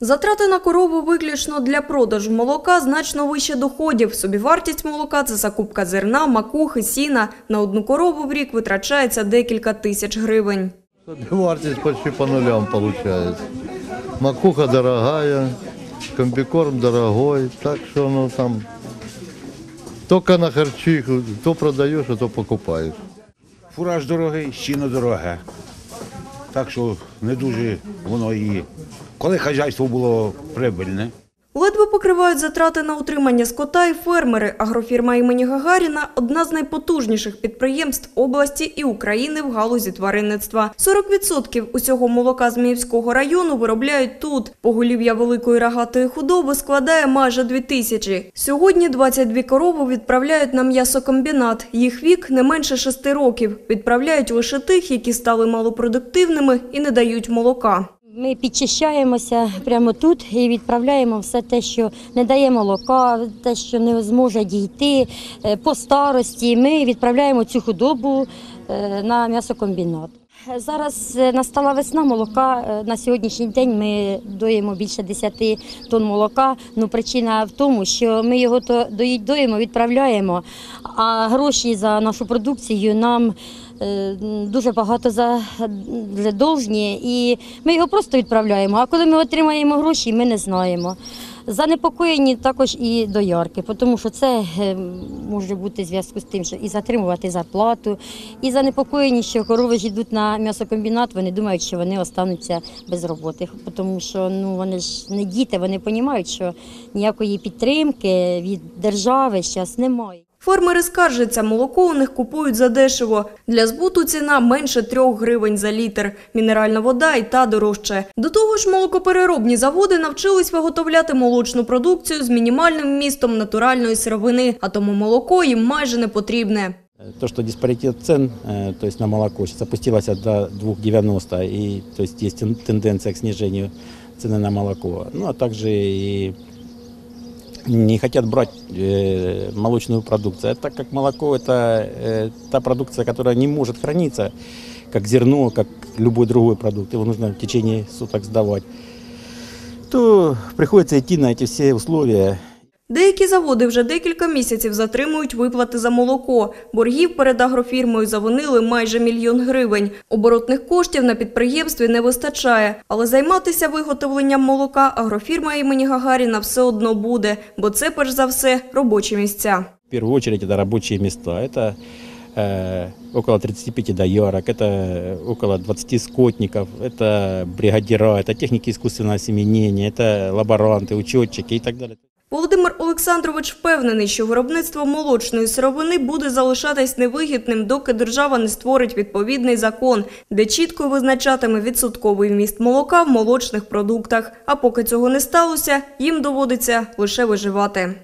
Затрати на корову виключно для продажу молока значно вище доходів. Собівартість молока – це закупка зерна, макухи, сіна. На одну корову в рік витрачається декілька тисяч гривень. Вартість почти по нулям получается. Макуха дорогая, комбикорм дорогой, так что ну там только на харчи, то продаешь, а то покупаешь. Фураж дорогий, сіно дороге. Так що не дуже воно і. Коли хазяйство було прибильне, Ледве покривають затрати на утримання скота і фермери. Агрофірма імені Гагаріна – одна з найпотужніших підприємств області і України в галузі тваринництва. 40% усього молока Зміївського району виробляють тут. Поголів'я великої рогатої худоби складає майже 2 тисячі. Сьогодні 22 корови відправляють на м'ясокомбінат. Їх вік не менше 6 років. Відправляють лише тих, які стали малопродуктивними і не дають молока. Ми підчищаємося прямо тут і відправляємо все те, що не дає молока, те, що не зможе дійти е, по старості. Ми відправляємо цю худобу е, на м'ясокомбінат. Зараз е, настала весна молока. е, На сьогоднішній день ми доїмо більше 10 тонн молока. Ну, причина в тому, що ми його доїть доїмо, відправляємо, а гроші за нашу продукцію нам е, дуже багато за вже і ми його просто відправляємо. А коли ми отримаємо гроші, ми не знаємо. Занепокоєні також і доярки, тому що це е, може бути в зв'язку з тим, що і затримувати зарплату, і занепокоєні, що корови ж йдуть на м'ясокомбінат, вони думають, що вони остануться без роботи, тому що ну вони ж не діти, вони розуміють, що ніякої підтримки від держави зараз немає. Фермери скаржаться, молоко у них купують задешево. Для збуту ціна менше трьох гривень за літр. Мінеральна вода і та дорожче. До того ж, молокопереробні заводи навчились виготовляти молочну продукцію з мінімальним вмістом натуральної сировини, а тому молоко їм майже не потрібне. То, что диспаритет цен, э, то на молоко, сейчас опустилось до 2,90, и то есть есть тен- тенденция к снижению цены на молоко. Ну, а также и не хотят брать э, молочную продукцию, так как молоко это э, та продукция, которая не может храниться, как зерно, как любой другой продукт, его нужно в течение суток сдавать, то приходится идти на эти все условия Деякі заводи вже декілька місяців затримують виплати за молоко. Боргів перед агрофірмою завонили майже мільйон гривень. Оборотних коштів на підприємстві не вистачає. Але займатися виготовленням молока агрофірма імені Гагаріна все одно буде, бо це, перш за все, робочі місця. В первую очередь это рабочие места. Это э, около 35 доярок, это около 20 скотников, это бригадира, это техники искусственного осеменения, это лаборанты, учетчики и так далее. Володимир Олександрович впевнений, що виробництво молочної сировини буде залишатись невигідним, доки держава не створить відповідний закон, де чітко визначатиме відсотковий вміст молока в молочних продуктах. А поки цього не сталося, їм доводиться лише виживати.